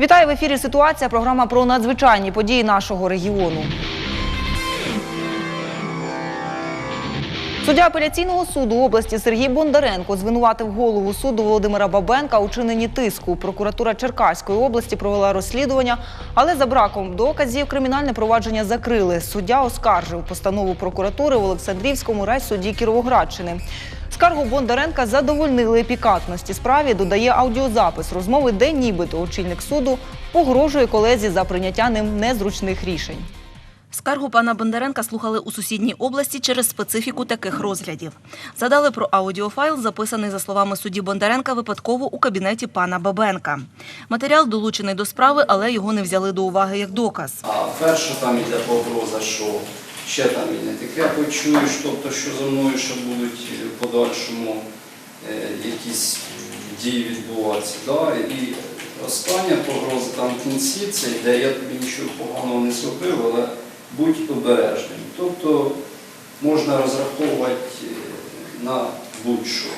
Вітаю в ефірі. Ситуація. Програма про надзвичайні події нашого регіону. Суддя апеляційного суду області Сергій Бондаренко звинуватив голову суду Володимира Бабенка у чиненні тиску. Прокуратура Черкаської області провела розслідування, але за браком доказів кримінальне провадження закрили. Суддя оскаржив постанову прокуратури в Олександрівському райсуді Кіровоградщини. Скаргу Бондаренка задовольнили пікантності справі. Додає аудіозапис розмови, де нібито очільник суду погрожує колезі за прийняття ним незручних рішень. Скаргу пана Бондаренка слухали у сусідній області через специфіку таких розглядів. Задали про аудіофайл, записаний за словами судді Бондаренка випадково у кабінеті пана Бабенка. Матеріал долучений до справи, але його не взяли до уваги як доказ. А перша там іде погроза, що ще там і не таке тобто що за мною ще будуть в подальшому е, якісь дії відбуватися. Да? І остання погроза там в кінці, це йде, я тобі нічого поганого не зробив, але будь обережним. Тобто можна розраховувати е, на будь-що.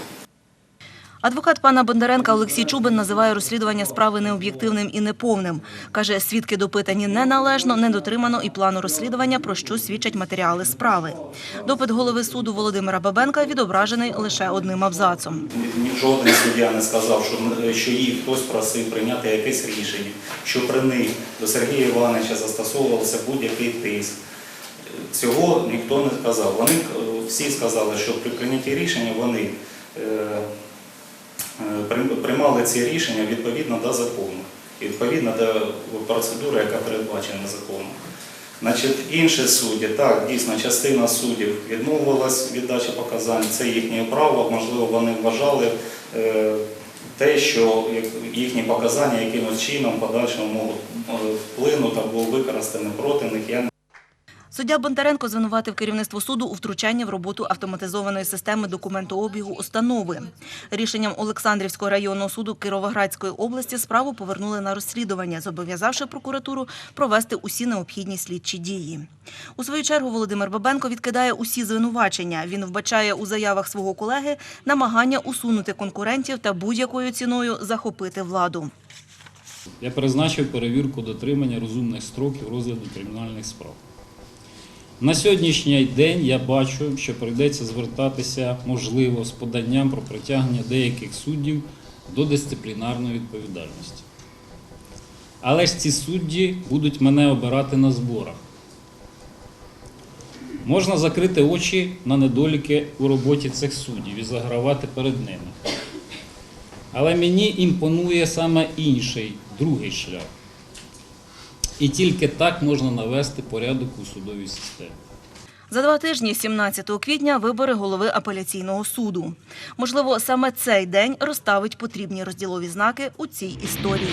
Адвокат пана Бондаренка Олексій Чубин називає розслідування справи необ'єктивним і неповним. Каже, свідки допитані неналежно, не дотримано і плану розслідування, про що свідчать матеріали справи. Допит голови суду Володимира Бабенка відображений лише одним абзацом. Жоден суддя не сказав, що, що їх хтось просив прийняти якесь рішення, що при них до Сергія Івановича застосовувався будь-який тиск. Цього ніхто не сказав. Вони е, всі сказали, що при прийнятті рішення вони е, приймали ці рішення відповідно до закону, відповідно до процедури, яка передбачена законом. Значить, інші судді, так, дійсно, частина суддів відмовилась від дачі показань, це їхнє право, можливо, вони вважали е, те, що їхні показання якимось чином подальшому можуть е, вплинути або використані проти них. Суддя Бондаренко звинуватив керівництво суду у втручанні в роботу автоматизованої системи документообігу установи. Рішенням Олександрівського районного суду Кіровоградської області справу повернули на розслідування, зобов'язавши прокуратуру провести усі необхідні слідчі дії. У свою чергу Володимир Бабенко відкидає усі звинувачення. Він вбачає у заявах свого колеги намагання усунути конкурентів та будь-якою ціною захопити владу. Я призначив перевірку дотримання розумних строків розгляду кримінальних справ. На сьогоднішній день я бачу, що прийдеться звертатися, можливо, з поданням про притягнення деяких суддів до дисциплінарної відповідальності. Але ж ці судді будуть мене обирати на зборах. Можна закрити очі на недоліки у роботі цих суддів і загравати перед ними. Але мені імпонує саме інший, другий шлях. І тільки так можна навести порядок у судовій системі. За два тижні, 17 квітня, вибори голови апеляційного суду. Можливо, саме цей день розставить потрібні розділові знаки у цій історії.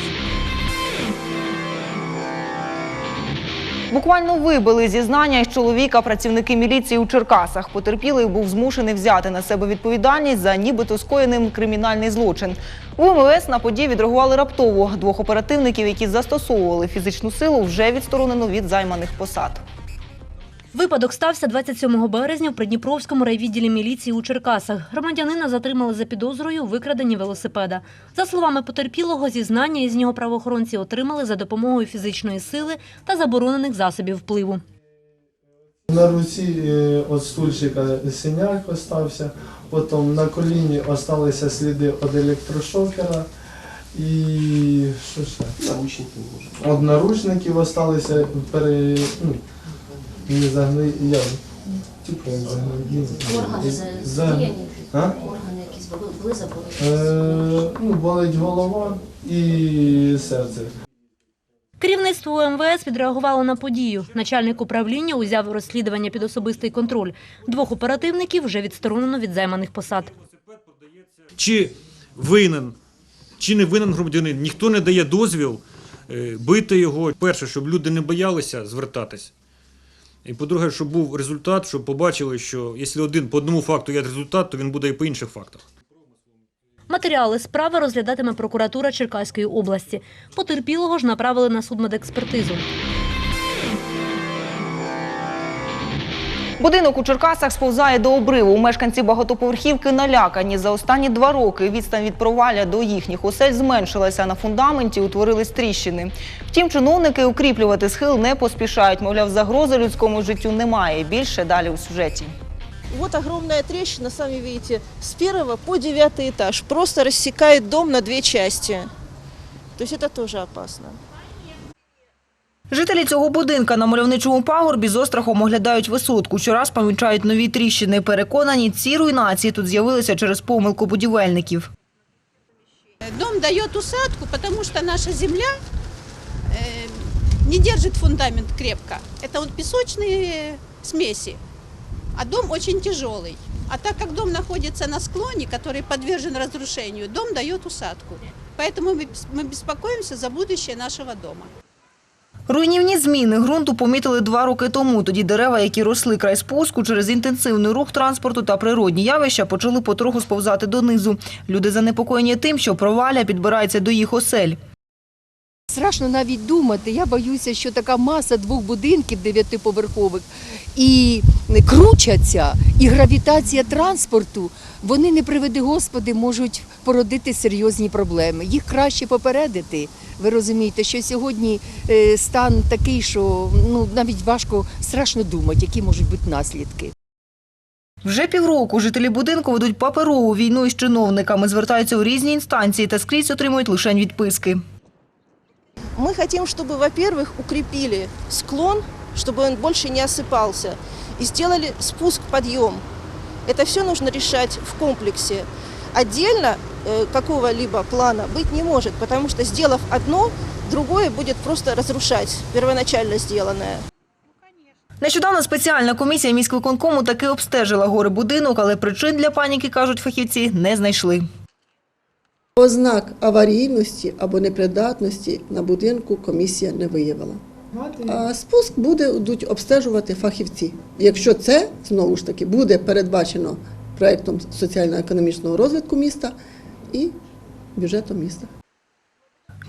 Буквально вибили зізнання із чоловіка працівники міліції у Черкасах. Потерпілий був змушений взяти на себе відповідальність за нібито скоєним кримінальний злочин. У МВС на події відреагували раптово. Двох оперативників, які застосовували фізичну силу, вже відсторонено від займаних посад. Випадок стався 27 березня в Придніпровському райвідділі міліції у Черкасах. Громадянина затримали за підозрою у викраденні велосипеда. За словами потерпілого, зізнання із нього правоохоронці отримали за допомогою фізичної сили та заборонених засобів впливу. На руці е, від стульчика синяк остався, потім на коліні залишилися сліди від електрошокера і що ще? Наручники може. Від наручників залишилися пере... ну, не загни... я... Типу загни... Органи За... задіяні, А? органи якісь були. Е, ну, болить голова і серце. Керівництво МВС відреагувало на подію. Начальник управління узяв розслідування під особистий контроль. Двох оперативників вже відсторонено від займаних посад. чи винен, чи не винен громадянин, ніхто не дає дозвіл е, бити його. Перше, щоб люди не боялися звертатись. І по-друге, щоб був результат, щоб побачили, що якщо один по одному факту є результат, то він буде і по інших фактах. Матеріали справи розглядатиме прокуратура Черкаської області. Потерпілого ж направили на судмедекспертизу. Будинок у Черкасах сповзає до обриву. Мешканці багатоповерхівки налякані. За останні два роки відстань від провалля до їхніх осель зменшилася. На фундаменті утворились тріщини. Втім, чиновники укріплювати схил не поспішають. Мовляв, загрози людському життю немає. Більше далі у сюжеті. Вот огромная трещина, сами видите, с первого по девятый этаж. Просто рассекает дом на две части. То есть это тоже опасно. Жителі цього будинка на мальовничому пагорбі з острахом оглядають висотку. Щораз помічають нові тріщини. Переконані, ці руйнації тут з'явилися через помилку будівельників. Дом дает усадку, потому что наша земля э, не держит фундамент крепко. Это вот песочные смеси, а дом очень тяжелый. А так как дом находится на склоне, который подвержен разрушению, дом дает усадку. Поэтому мы, бес- мы беспокоимся за будущее нашего дома. Руйнівні зміни ґрунту помітили два роки тому. Тоді дерева, які росли край спуску через інтенсивний рух транспорту та природні явища, почали потроху сповзати донизу. Люди занепокоєні тим, що проваля підбирається до їх осель. Страшно навіть думати. Я боюся, що така маса двох будинків дев'ятиповерхових і кручаться, і гравітація транспорту, вони не приведи Господи, можуть породити серйозні проблеми. Їх краще попередити. Ви розумієте, що сьогодні е, стан такий, що ну навіть важко страшно думати, які можуть бути наслідки. Вже півроку жителі будинку ведуть паперову війну із чиновниками, звертаються у різні інстанції та скрізь отримують лише відписки. Мы хотим, чтобы, во-первых, укрепили склон, чтобы он больше не осыпался, и сделали спуск-подъем. Это все нужно решать в комплексе. Отдельно э, какого-либо плана быть не может, потому что, сделав одно, другое будет просто разрушать первоначально сделанное. Нещодавно спеціальна комісія міськвиконкому таки обстежила гори будинок, але причин для паніки, кажуть фахівці, не знайшли. Ознак аварійності або непридатності на будинку комісія не виявила. А спуск буде будуть обстежувати фахівці. Якщо це знову ж таки буде передбачено проектом соціально-економічного розвитку міста і бюджетом міста.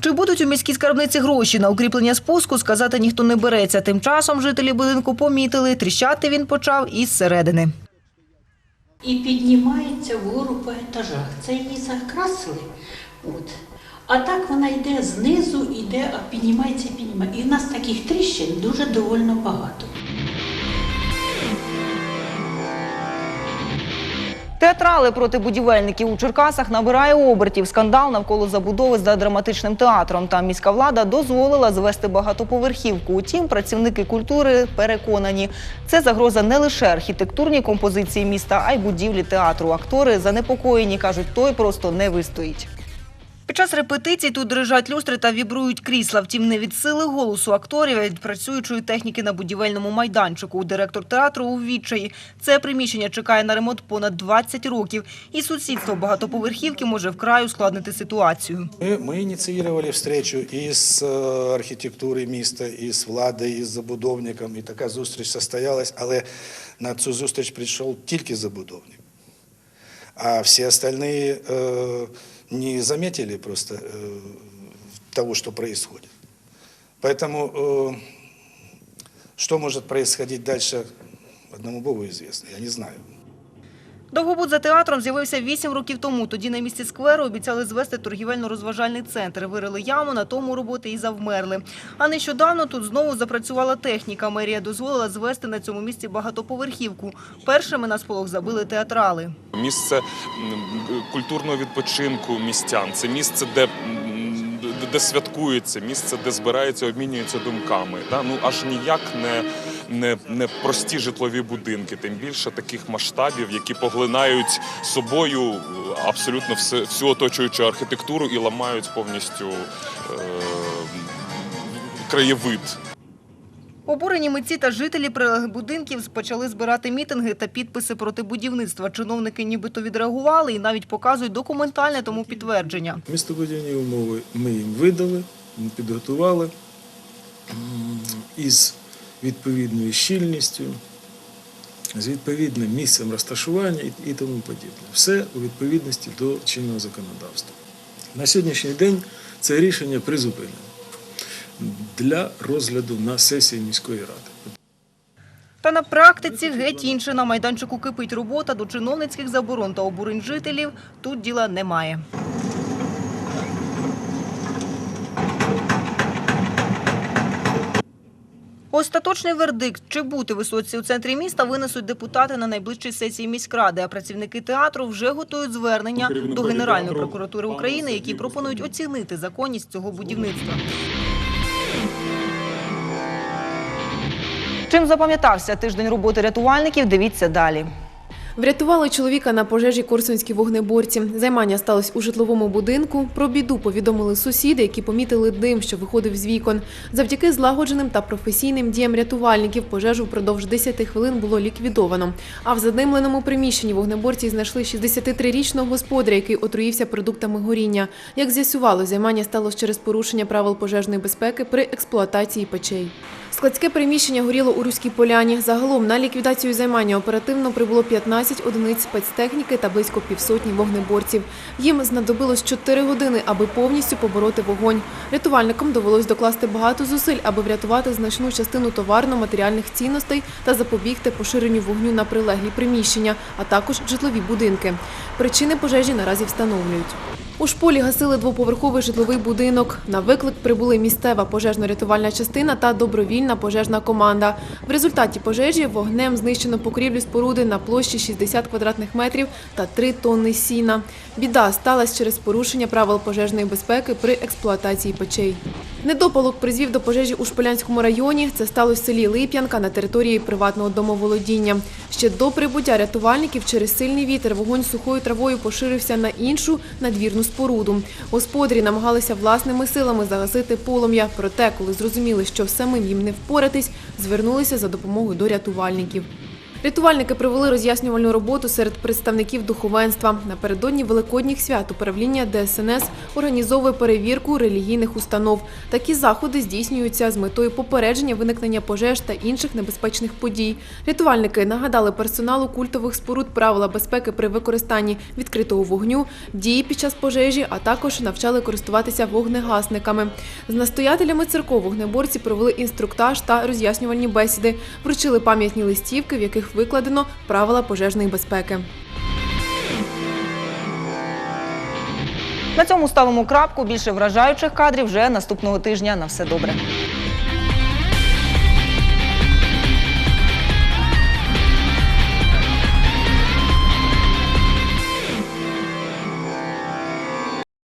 Чи будуть у міській скарбниці гроші на укріплення спуску, сказати ніхто не береться. Тим часом жителі будинку помітили, тріщати він почав із середини. І піднімається вгору по етажах. Це її закрасили. От. А так вона йде знизу, йде, а піднімається піднімається. І в нас таких тріщин дуже довольно багато. Театрали проти будівельників у Черкасах набирає обертів. Скандал навколо забудови за драматичним театром. Там міська влада дозволила звести багатоповерхівку. Утім, працівники культури переконані, це загроза не лише архітектурній композиції міста, а й будівлі театру. Актори занепокоєні, кажуть, той просто не вистоїть. Під час репетицій тут дрижать люстри та вібрують крісла. Втім, не від сили голосу акторів, а від працюючої техніки на будівельному майданчику. Директор театру у відчаї. Це приміщення чекає на ремонт понад 20 років. І сусідство багатоповерхівки може вкрай ускладнити ситуацію. Мы, мы инициировали встречу и с э, архітектури міста, і з владою, і з забудовником, і така зустріч состоялась, але на цю зустріч прийшов тільки забудовник. А всі остальные э, не заметили просто э, того, что происходит. Поэтому э, что может происходить дальше, одному Богу известно, я не знаю. Довгобуд за театром з'явився 8 років тому. Тоді на місці скверу обіцяли звести торгівельно-розважальний центр. Вирили яму, на тому роботи і завмерли. А нещодавно тут знову запрацювала техніка. Мерія дозволила звести на цьому місці багатоповерхівку. Першими на сполох забили театрали. Місце культурного відпочинку містян, це місце, де, де- святкується, місце, де збираються, обмінюються думками. Ну аж ніяк не, не, не прості житлові будинки, тим більше таких масштабів, які поглинають собою абсолютно все, всю оточуючу архітектуру і ламають повністю е, краєвид. Обурені митці та жителі прилеглих будинків почали збирати мітинги та підписи проти будівництва. Чиновники нібито відреагували і навіть показують документальне тому підтвердження. Містобудівні умови ми їм видали, підготували із відповідною щільністю, з відповідним місцем розташування і, тому подібне. Все у відповідності до чинного законодавства. На сьогоднішній день це рішення призупинено для розгляду на сесії міської ради. Та на практиці геть інше. На майданчику кипить робота до чиновницьких заборон та обурень жителів. Тут діла немає. Остаточний вердикт, чи бути висоці у центрі міста, винесуть депутати на найближчій сесії міськради. А працівники театру вже готують звернення до Генеральної прокуратури України, які пропонують оцінити законність цього будівництва. Чим запам'ятався тиждень роботи рятувальників, дивіться далі. Врятували чоловіка на пожежі корсунські вогнеборці. Займання сталося у житловому будинку. Про біду повідомили сусіди, які помітили дим, що виходив з вікон. Завдяки злагодженим та професійним діям рятувальників пожежу впродовж 10 хвилин було ліквідовано. А в задимленому приміщенні вогнеборці знайшли 63-річного господаря, який отруївся продуктами горіння. Як з'ясувало, займання сталося через порушення правил пожежної безпеки при експлуатації печей. Складське приміщення горіло у Руській поляні. Загалом на ліквідацію займання оперативно прибуло 15 одиниць спецтехніки та близько півсотні вогнеборців. Їм знадобилось 4 години, аби повністю побороти вогонь. Рятувальникам довелось докласти багато зусиль, аби врятувати значну частину товарно-матеріальних цінностей та запобігти поширенню вогню на прилеглі приміщення, а також житлові будинки. Причини пожежі наразі встановлюють. У шполі гасили двоповерховий житловий будинок. На виклик прибули місцева пожежно-рятувальна частина та добровільна пожежна команда. В результаті пожежі вогнем знищено покрівлю споруди на площі 60 квадратних метрів та 3 тонни сіна. Біда сталася через порушення правил пожежної безпеки при експлуатації печей. Недопалок призвів до пожежі у Шполянському районі. Це сталося в селі Лип'янка на території приватного домоволодіння. Ще до прибуття рятувальників через сильний вітер вогонь сухою травою поширився на іншу надвірну споруду. Господарі намагалися власними силами загасити полум'я. Проте, коли зрозуміли, що самим їм не впоратись, звернулися за допомогою до рятувальників. Рятувальники провели роз'яснювальну роботу серед представників духовенства. Напередодні Великодніх свят управління ДСНС організовує перевірку релігійних установ. Такі заходи здійснюються з метою попередження виникнення пожеж та інших небезпечних подій. Рятувальники нагадали персоналу культових споруд правила безпеки при використанні відкритого вогню, дії під час пожежі, а також навчали користуватися вогнегасниками. З настоятелями церков вогнеборці провели інструктаж та роз'яснювальні бесіди, вручили пам'ятні листівки, в викладено правила пожежної безпеки. На цьому ставимо крапку. Більше вражаючих кадрів вже наступного тижня. На все добре.